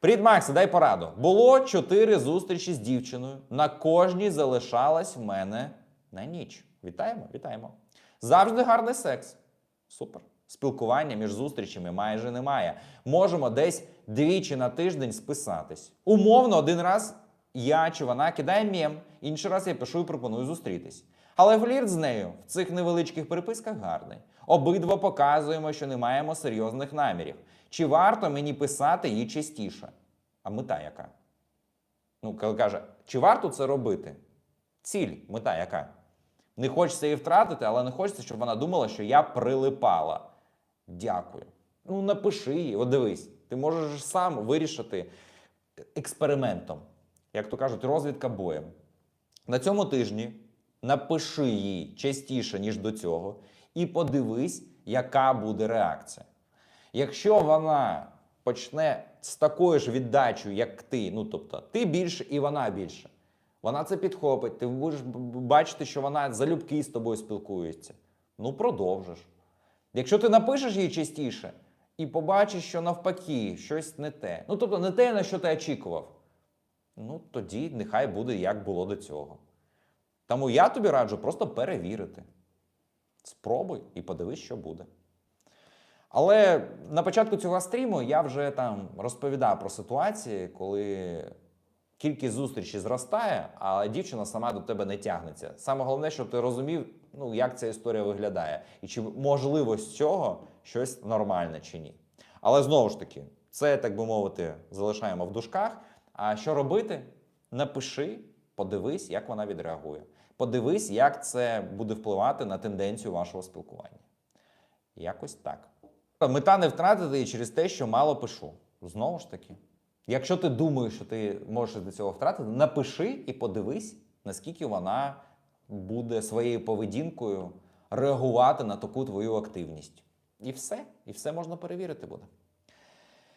Привіт, Макс, дай пораду. Було чотири зустрічі з дівчиною. На кожній залишалась в мене на ніч. Вітаємо, вітаємо. Завжди гарний секс. Супер. Спілкування між зустрічами майже немає. Можемо десь двічі на тиждень списатись. Умовно, один раз я чи вона кидає мєм, інший раз я пишу і пропоную зустрітись. Але флірт з нею в цих невеличких переписках гарний. Обидва показуємо, що не маємо серйозних намірів. Чи варто мені писати їй частіше? А мета яка? Ну, коли каже, чи варто це робити? Ціль, мета яка? Не хочеться її втратити, але не хочеться, щоб вона думала, що я прилипала. Дякую. Ну, напиши їй, от дивись, ти можеш сам вирішити експериментом. Як то кажуть, розвідка боєм. На цьому тижні напиши їй частіше, ніж до цього, і подивись, яка буде реакція. Якщо вона почне з такою ж віддачею, як ти, ну тобто ти більше і вона більше, вона це підхопить, ти будеш бачити, що вона залюбки з тобою спілкується. Ну, продовжиш. Якщо ти напишеш їй частіше і побачиш, що навпаки щось не те, ну тобто не те, на що ти очікував, ну тоді нехай буде як було до цього. Тому я тобі раджу просто перевірити. Спробуй і подивись, що буде. Але на початку цього стріму я вже там розповідав про ситуації, коли кількість зустрічей зростає, а дівчина сама до тебе не тягнеться. Саме головне, щоб ти розумів, ну як ця історія виглядає, і чи можливо з цього щось нормальне чи ні. Але знову ж таки, це, так би мовити, залишаємо в дужках. А що робити? Напиши, подивись, як вона відреагує. Подивись, як це буде впливати на тенденцію вашого спілкування. Якось так. Мета не втратити її через те, що мало пишу. Знову ж таки, якщо ти думаєш, що ти можеш до цього втратити, напиши і подивись, наскільки вона буде своєю поведінкою реагувати на таку твою активність. І все, і все можна перевірити буде.